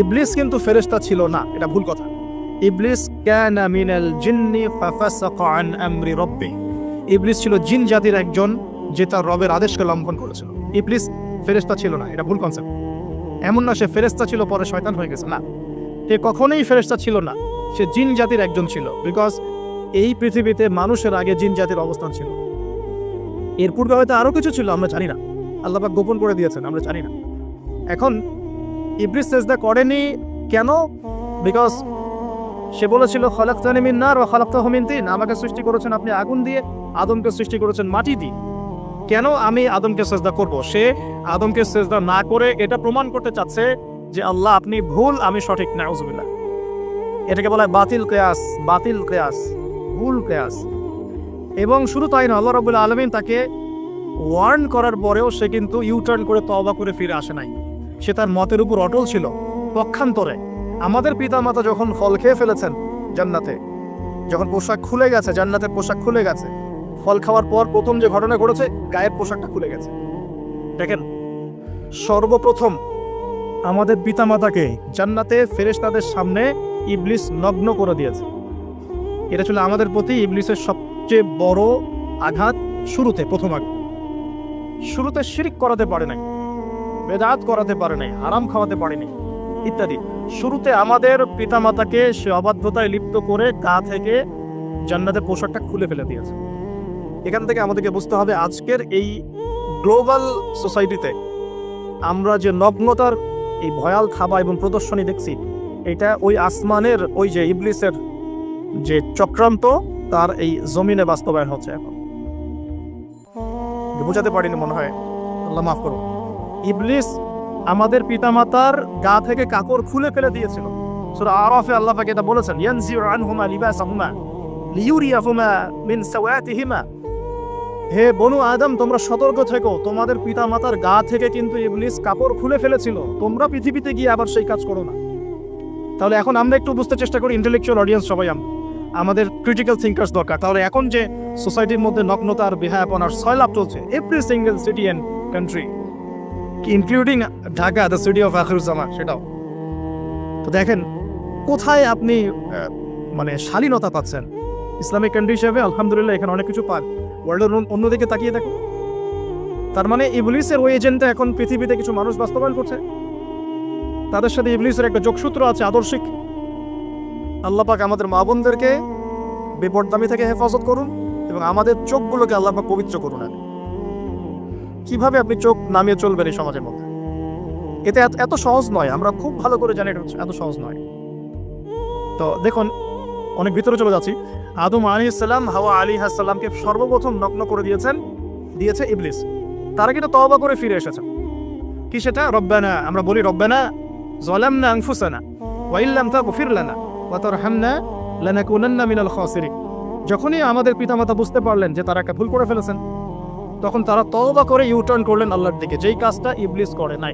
ইবলিস কিন্তু ফেরেশতা ছিল না, এটা ভুল কথা। ইবলিস ইবলিস ছিল জিন জাতির একজন যে তার রবের আদেশকে লঙ্ঘন করেছিল। ইবলিস ফেরেশতা ছিল না, এটা ভুল কনসেপ্ট এমন না সে ফেরেশতা ছিল পরে শয়তান হয়ে গেছে, না। সে কখনোই ফেরেশতা ছিল না, সে জিন জাতির একজন ছিল বিকজ এই পৃথিবীতে মানুষের আগে জিন জাতির অবস্থান ছিল। এর পূর্বে হয়তো আরও কিছু ছিল, আমরা জানি না। আল্লাহ গোপন করে দিয়েছেন, আমরা জানি না। এখন ইবলিস সেজদা করেনি। কেন? বিকজ সে বলেছিল, খলাক্তানি মিন নার ওয়া খলাক্তাহু মিন তিন। আমাকে সৃষ্টি করেছেন আপনি আগুন দিয়ে, আদমকে সৃষ্টি করেছেন মাটি দিয়ে। কেন আমি আদমকে সেজদা করব? সে আদমকে সেজদা না করে এটা প্রমাণ করতে চাচ্ছে যে আল্লাহ আপনি ভুল, আমি সঠিক, নাউজুবিল্লাহ। এটাকে বলা হয় বাতিল কেয়াস বাতিল কেয়াস, ভুল কেয়াস। এবং শুরু তাই না আল্লাহ রাবুল আলমিন তাকে ওয়ার্ন করার পরেও সে কিন্তু ইউটার্ন করে তওবা করে ফিরে আসে নাই। সে তার মতের উপর অটল ছিল। পক্ষান্তরে আমাদের পিতামাতা যখন ফল খেয়ে ফেলেছেন জান্নাতে, যখন পোশাক খুলে গেছে, জান্নাতের পোশাক খুলে গেছে, ফল খাওয়ার পর প্রথম যে ঘটনা ঘটেছে, গায়ের পোশাকটা খুলে গেছে। দেখেন, সর্বপ্রথম আমাদের পিতামাতাকে জান্নাতে ফেরেশতাদের সামনে ইবলিস নগ্ন করে দিয়েছে। এটা ছিল আমাদের প্রতি ইবলিসের সবচেয়ে বড় আঘাত শুরুতে, প্রথম আঘাত। শুরুতে শিরিক করাতে পারে নাই। বেদাত করাতে পারে নাই, হারাম খাওয়াতে পারেনি ইত্যাদি। শুরুতে আমাদের পিতামাতাকে সে অবাধ্যতায় লিপ্ত করে গা থেকে জান্নাতের পোশাকটা খুলে ফেলে দিয়েছে। এখান থেকে আমাদেরকে বুঝতে হবে, আজকের এই গ্লোবাল সোসাইটিতে আমরা যে নগ্নতার এই ভয়াল থাবা এবং প্রদর্শনী দেখছি, এটা ওই আসমানের, ওই যে ইবলিসের যে চক্রান্ত, তার এই জমিনে বাস্তবায়ন হচ্ছে এখন। বোঝাতে পারিনি মনে হয়। আল্লাহ মাফ করুন। ইবলিস আমাদের পিতামাতার গা থেকে কাপড় খুলে ফেলে দিয়েছিল। সূরা আরাফে আল্লাহ পাক এটা বলেছেন, ইয়ানজিউ আনহুমা লিবাসাহুমা লিইউরিয়াহুমা মিন সাওয়াতিহিমা। হে বনু আদম, তোমরা সতর্ক থেকো, তোমাদের পিতামাতার গা থেকে কিন্তু ইবলিস কাপড় খুলে ফেলেছিল। তোমরা পৃথিবীতে গিয়ে আবার সেই কাজ করো না। তাহলে এখন আমরা একটু বুঝতে চেষ্টা করি ইন্টেলেকচুয়াল অডিয়েন্স সবাই আমরা আমাদের ক্রিটিক্যাল থিঙ্কার্স দরকার। তাহলে এখন যে সোসাইটির মধ্যে নগ্নতা আর বেহায়াপনার সয়লাভ চলছে every single city and country including Dhaka the city of Akhruzzaman সেটাও। তো দেখেন, কোথায় আপনি মানে শালীনতা পাচ্ছেন? ইসলামিক কান্ট্রি হিসেবে আলহামদুলিল্লাহ এখানে অনেক কিছু পান। ওয়ার্ল্ডের অন্যদিকে তাকিয়ে দেখো। তার মানে ইবলিসের ওই এজেন্টটা এখন পৃথিবীতে কিছু মানুষ বাস্তবায়ন করছে। তাদের সাথে ইবলিসের একটা যোগসূত্র আছে আদর্শিক। আল্লাহ পাক আমাদের মা বোনদেরকে বেপরদামি থেকে হেফাজত করুন এবং আমাদের চোখগুলোকে আল্লাহ পাক পবিত্র করুন। আগে। কীভাবে আপনি চোখ নামিয়ে চলবেন এই সমাজের মধ্যে? এতে এত- সহজ নয়। আমরা খুব ভালো করে জানি এটা এত সহজ নয়। তো দেখুন, অনেক ভিতরে চলে যাচ্ছি। আদম আলী ইসলাম হাওয়া আলী হাসাল্লামকে সর্বপ্রথম নগ্ন করে দিয়েছেন, দিয়েছে ইবলিস। তারা কিন্তু তওবা করে ফিরে এসেছে। কি সেটা? রব্বানা, আমরা বলি রব্বানা জলামনা আনফুসানা ওয়াইল্লাম তাগফির লানা, ওয়া তারহামনা লানাকুনান্না মিনাল খাসিরিন। যখনই আমাদের পিতামাতা বুঝতে পারলেন যে তারা একটা ভুল করে ফেলেছেন তখন তারা তওবা করে ইউটার্ন করলেন আল্লাহর দিকে। যেই কাজটা ইবলিস করে নাই।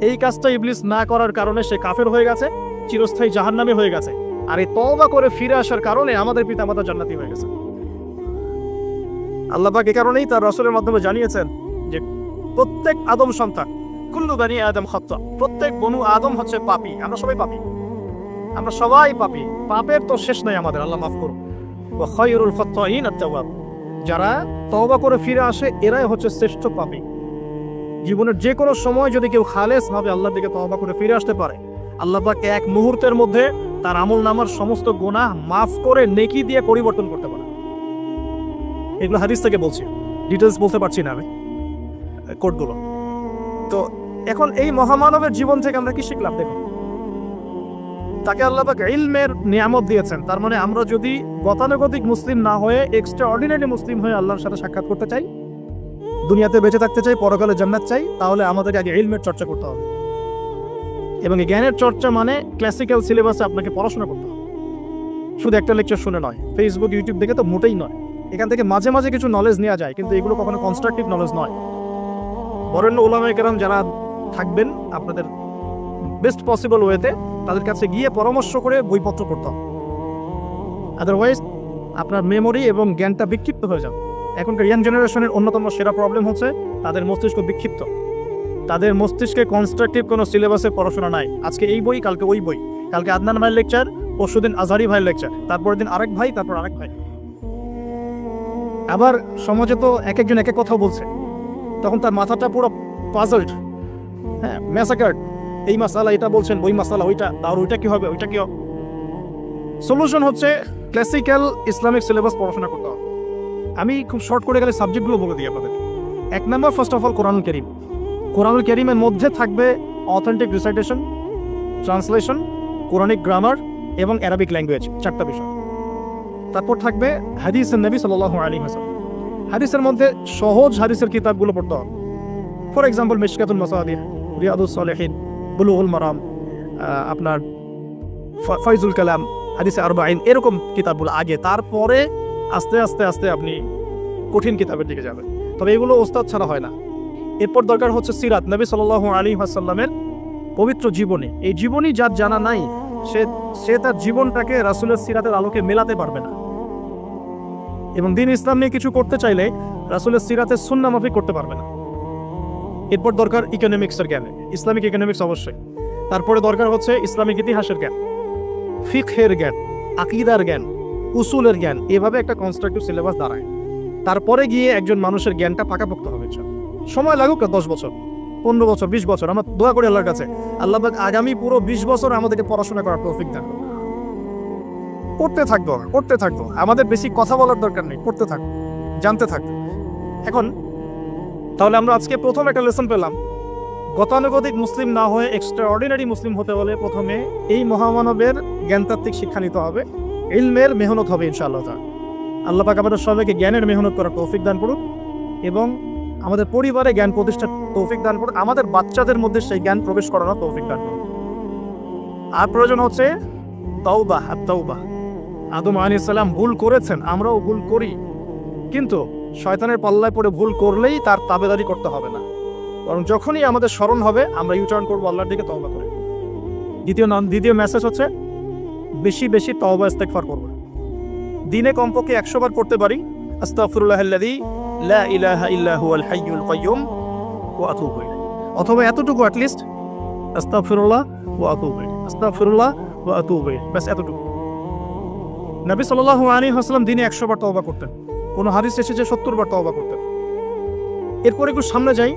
এই কাজটা ইবলিস না করার কারণে সে কাফের হয়ে গেছে, চিরস্থায়ী জাহান্নামী হয়ে গেছে। আর এই তওবা করে ফিরে আসার কারণে আমাদের পিতামাতা জান্নাতি হয়ে গেছে। আল্লাহ পাক এ কারণেই তার রসুলের মাধ্যমে জানিয়েছেন যে, প্রত্যেক আদম সন্তান, কুল্লু বানি আদম খত্তা, প্রত্যেক বনু আদম হচ্ছে পাপী। আমরা সবাই পাপী। আমরা সবাই পাপী। পাপের তো শেষ নাই আমাদের, আল্লাহ মাফ করুন। ওয়া খায়রুল আত-তাওয়াব। যারা তওবা করে ফিরে আসে, এরাই হচ্ছে শ্রেষ্ঠ পাপী। জীবনের যে কোনো সময় যদি কেউ খালেস ভাবে আল্লাহর দিকে তওবা করে ফিরে আসতে পারে, আল্লাহ এক মুহূর্তের মধ্যে তার আমল নামার সমস্ত গুনাহ মাফ করে নেকি দিয়ে পরিবর্তন করতে পারে। এগুলো হাদিস থেকে বলছি। ডিটেলস বলতে পারছি না আমি কোডগুলো তো এখন এই মহামানবের জীবন থেকে আমরা কি শিখলাম? দেখুন। তাকে আল্লাহ পাক ইলমের নিয়ামত দিয়েছেন। তার মানে আমরা যদি গতানুগতিক মুসলিম না হয়ে এক্সট্রা অর্ডিনারি মুসলিম হয়ে আল্লাহর সাথে সাক্ষাৎ করতে চাই, দুনিয়াতে বেঁচে থাকতে চাই, পরকালে জান্নাত চাই, তাহলে আমাদের আগে ইলমের চর্চা করতে হবে। এবং জ্ঞানের চর্চা মানে ক্লাসিক্যাল সিলেবাসে আপনাকে পড়াশোনা করতে হবে। শুধু একটা লেকচার শুনে নয় ফেসবুক ইউটিউব দেখে তো মোটেই নয়। এখান থেকে মাঝে মাঝে কিছু নলেজ নেওয়া যায়, কিন্তু এগুলো কখনো কনস্ট্রাকটিভ নলেজ নয়। বরেণ্য ওলামায় কেরাম যারা থাকবেন, আপনাদের বেস্ট পসিবল ওয়েতে তাদের কাছে গিয়ে পরামর্শ করে বইপত্র পড়তে হবে। আদারওয়াইজ আপনার মেমোরি এবং জ্ঞানটা বিক্ষিপ্ত হয়ে যাবে। এখনকার ইয়াং জেনারেশনের অন্যতম সেরা প্রবলেম হচ্ছে তাদের মস্তিষ্ক বিক্ষিপ্ত। তাদের মস্তিষ্কে কনস্ট্রাকটিভ কোনো সিলেবাসে পড়াশোনা নাই। আজকে এই বই, কালকে ওই বই। কালকে আদনান ভাইয়ের লেকচার পরশুদিন আজহারি ভাইয়ের লেকচার তারপরের দিন আরেক ভাই, তারপর আরেক ভাই। আবার সমাজে তো এক একজন এক এক কথা বলছে। তখন তার মাথাটা পুরো পাজলড হ্যাঁ ম্যাসাকার্ড এই মাসালা এটা বলছেন, ওই মাসালা, ওইটা, আর ওইটা কি হবে, ওইটা কি হবে সলিউশন হচ্ছে ক্লাসিক্যাল ইসলামিক সিলেবাস পড়াশোনা করতে হবে। আমি খুব শর্ট করে গেলে সাবজেক্টগুলো বলে দিই আপনাদের এক নম্বর ফার্স্ট অফ অল কোরআন করিম। কোরআনুল করিমের মধ্যে থাকবে authentic recitation translation Quranic grammar এবং অ্যারাবিক ল্যাঙ্গুয়েজ চারটা বিষয়। তারপর থাকবে হাদিস নবী সাল্লাহ আলী হাসান হাদিসের মধ্যে সহজ হাদিসের কিতাবগুলো পড়তে হবে। ফর এক্সাম্পল মিশকাতুল মাসাদিহ রিয়াদুস সালেহিন। বুলুহুল মারাম আপনার ফয়জুল কালাম, হাদিসে আরবাইন এরকম কিতাবগুলো আগে, তারপরে আস্তে আস্তে আস্তে আপনি কঠিন কিতাবের দিকে যাবেন। তবে এগুলো ওস্তাদ ছাড়া হয় না। এরপর দরকার হচ্ছে সিরাত। নবী সাল্লাল্লাহু আলী আসাল্লামের পবিত্র জীবনী। এই জীবনী যার জানা নাই, সে সে তার জীবনটাকে রাসুলের সিরাতের আলোকে মেলাতে পারবে না। এবং দিন ইসলাম নিয়ে কিছু করতে চাইলে রাসুলের সিরাতের সুন্না মাফিক করতে পারবে না। এরপর দরকার ইকোনমিক্সের জ্ঞান। ইসলামিক ইকোনমিক্স অবশ্যই। তারপরে দরকার হচ্ছে ইসলামিক ইতিহাসের জ্ঞান। ফিকহের জ্ঞান, আকিদার জ্ঞান, উসুলের জ্ঞান, এভাবে একটা কনস্ট্রাকটিভ সিলেবাস দাঁড়ায়। তারপরে গিয়ে একজন মানুষের জ্ঞানটা পাকাপোক্ত হবে সময় লাগুক দশ বছর, পনেরো বছর, বিশ বছর। আমরা দোয়া করি আল্লাহর কাছে। আল্লাহ আগামী পুরো বিশ বছর আমাদেরকে পড়াশোনা করার তৌফিক দেন করতে থাকব করতে থাকব। আমাদের বেশি কথা বলার দরকার নেই করতে থাকব, জানতে থাকব। এখন তাহলে আমরা আজকে প্রথম একটা লেসন পেলাম। গতানুগতিক মুসলিম না হয়ে এক্সট্রা অর্ডিনারি মুসলিম হতে হলে প্রথমে এই মহামানবের জ্ঞানতাত্ত্বিক শিক্ষা নিতে হবে। ইলমের মেহনত হবে ইনশাআল্লাহ। আল্লাহ পাক আমাদের সবাইকে জ্ঞানের মেহনত করার তৌফিক দান করুন এবং আমাদের পরিবারে জ্ঞান প্রতিষ্ঠার তৌফিক দান করুন, আমাদের বাচ্চাদের মধ্যে সেই জ্ঞান প্রবেশ করানোর তৌফিক দান করুন। আর প্রয়োজন হচ্ছে তৌবা আর তৌবা আদম আলী সাল্লাম ভুল করেছেন, আমরাও ভুল করি। কিন্তু শয়তানের পাল্লায় পড়ে ভুল করলেই তার তাবেদারি করতে হবে না। বরং যখনই আমাদের স্মরণ হবে, আমরা ইউটার্ন করব আল্লাহর দিকে তওবা করে। দ্বিতীয় নন দ্বিতীয় মেসেজ হচ্ছে, বেশি বেশি তওবা ইস্তেগফার করব দিনে কমপক্ষে একশো বার পড়তে পারি আস্তাগফিরুল্লাহ লা ইলাহা ইল্লা হুয়াল হাইয়ুল কাইয়্যুম ওয়া অথবা এতটুকু অ্যাটলিস্ট আস্তাগফিরুল্লাহ, ওয়া আতুবু ইলাইহি। আস্তাগফিরুল্লাহ, ওয়া আতুবু ইলাইহি। এতটুকু। নবী সাল্লাল্লাহু আলাইহি ওয়াসাল্লাম দিনে একশো বার তওবা করতেন। কোনো হাদিস এসেছে সত্তর বার তওবা করতেন। এরপর একটু সামনে যাই।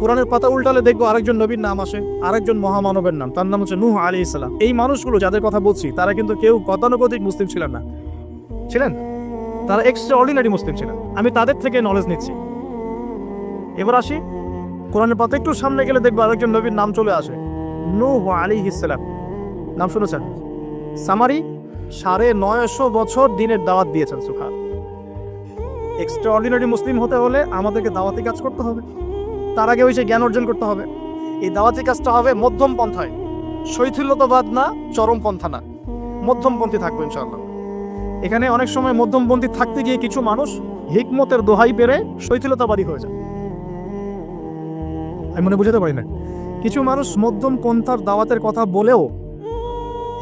কোরআনের পাতা উল্টালে দেখব আরেকজন নবীর নাম আসে, আরেকজন মহামানবের নাম। তার নাম হচ্ছে নুহ আলী ইসলাম এই মানুষগুলো যাদের কথা বলছি, তারা কিন্তু কেউ গতানুগতিক মুসলিম ছিলেন না। ছিলেন? তারা এক্সট্রা অর্ডিনারি মুসলিম ছিলেন। আমি তাদের থেকে নলেজ নিচ্ছি। এবার আসি। কোরআনের পাতা একটু সামনে গেলে দেখব আরেকজন নবীর নাম চলে আসে। নূহ আলী ইসলাম নাম শুনেছেন? সামারি সাড়ে নয়শো বছর দিনের দাওয়াত দিয়েছেন সুখা এক্সট্রা অর্ডিনারি মুসলিম হতে হলে আমাদেরকে দাওয়াতি কাজ করতে হবে। তার আগে ওই যে জ্ঞান অর্জন করতে হবে। এই দাওয়াতি কাজটা হবে মধ্যম পন্থায়। শৈথিল্যতাবাদ না চরমপন্থা না। মধ্যমপন্থী থাকবে ইনশাআল্লাহ। এখানে অনেক সময় মধ্যমপন্থী থাকতে গিয়ে কিছু মানুষ হিকমতের দোহাই পেরে শৈথিলতাবাদী হয়ে যায়। আমি মনে বুঝাতে পারি না। কিছু মানুষ মধ্যম পন্থার দাওয়াতের কথা বলেও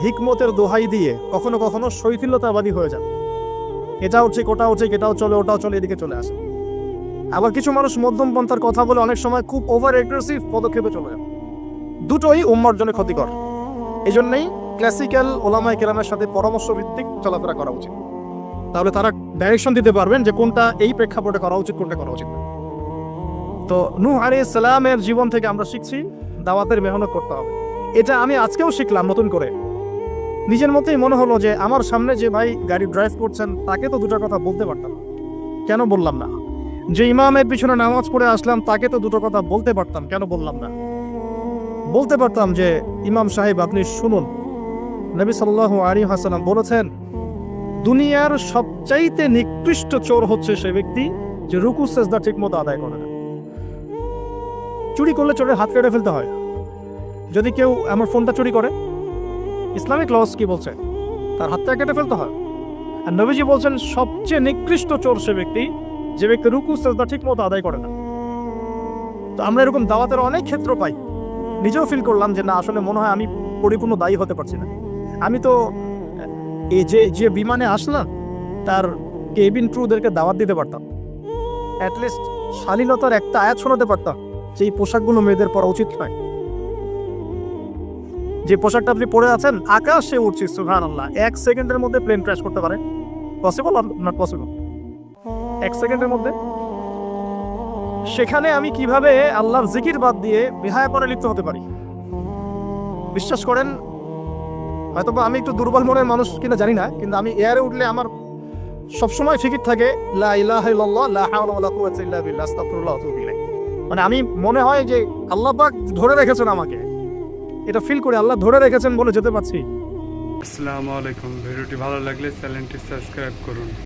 হিকমতের দোহাই দিয়ে কখনো কখনো শৈথিলতাবাদী হয়ে যায়। এটাও ঠিক ওটাও ঠিক এটাও চলে ওটাও চলে, এদিকে চলে আসে। আবার কিছু মানুষ মধ্যম পন্থার কথা বলে অনেক সময় খুব ওভার এগ্রেসিভ পদক্ষেপে চলে যায়। দুটোই উম্মার জন্য ক্ষতিকর। এই জন্যই ক্লাসিক্যাল ওলামায় কেরামের সাথে পরামর্শ ভিত্তিক চলাফেরা করা উচিত। তাহলে তারা ডাইরেকশন দিতে পারবেন যে কোনটা এই প্রেক্ষাপটে করা উচিত, কোনটা করা উচিত না। তো নূহ আলী সালামের জীবন থেকে আমরা শিখছি, দাওয়াতের মেহনত করতে হবে। এটা আমি আজকেও শিখলাম নতুন করে। নিজের মতেই মনে হলো যে আমার সামনে যে ভাই গাড়ি ড্রাইভ করছেন, তাকে তো দুটো কথা বলতে পারতাম। কেন বললাম না? যে ইমামের পিছনে নামাজ পড়ে আসলাম, তাকে তো দুটো কথা বলতে পারতাম, কেন বললাম না? বলতে পারতাম যে, ইমাম সাহেব, আপনি শুনুন। নবী সাল্লাল্লাহু আলী হাসালাম বলেছেন, দুনিয়ার সবচাইতে নিকৃষ্ট চোর হচ্ছে সে ব্যক্তি যে রুকু, সেজদা ঠিক মতো আদায় করে না। চুরি করলে চোরের হাত কেটে ফেলতে হয়। যদি কেউ আমার ফোনটা চুরি করে ইসলামিক লস কি বলছে? তার হাতটা কেটে ফেলতে হয়। আর নবীজি বলছেন, সবচেয়ে নিকৃষ্ট চোর সে ব্যক্তি, যে ব্যক্তি রুকু, সেজদা ঠিক মতো আদায় করে না। তো আমরা এরকম দাওয়াতের অনেক ক্ষেত্র পাই। নিজেও ফিল করলাম যে না, আসলে মনে হয় আমি পরিপূর্ণ দায়ী হতে পারছি না। আমি তো এই যে যে বিমানে আসলাম, তার কেবিন ক্রুদেরকে দাওয়াত দিতে পারতাম। অ্যাটলিস্ট শালীনতার একটা আয়াত শোনাতে পারতাম যে এই পোশাকগুলো মেয়েদের পরা উচিত নয়। যে পোশাকটা আপনি পরে আছেন, আকাশে উঠছি সুহান আল্লাহ এক সেকেন্ডের মধ্যে প্লেন ক্র্যাশ করতে পারে। পসিবল নট পসিবল এক সেকেন্ডের মধ্যে। সেখানে আমি কীভাবে আল্লাহর জিকির বাদ দিয়ে বিহায় পরে লিপ্ত হতে পারি? বিশ্বাস করেন হয়তো আমি একটু দুর্বল মনের মানুষ কিনা জানি না, কিন্তু আমি এয়ারে উঠলে আমার সবসময় ফিকির থাকে, লা লা মানে আমি মনে হয় যে আল্লাহ ধরে রেখেছেন আমাকে। এটা ফিল করে আল্লাহ ধরে রেখেছেন বলে যেতে পারছি। আসসালামু আলাইকুম। ভিডিওটি ভালো লাগলে চ্যানেলটি সাবস্ক্রাইব করুন।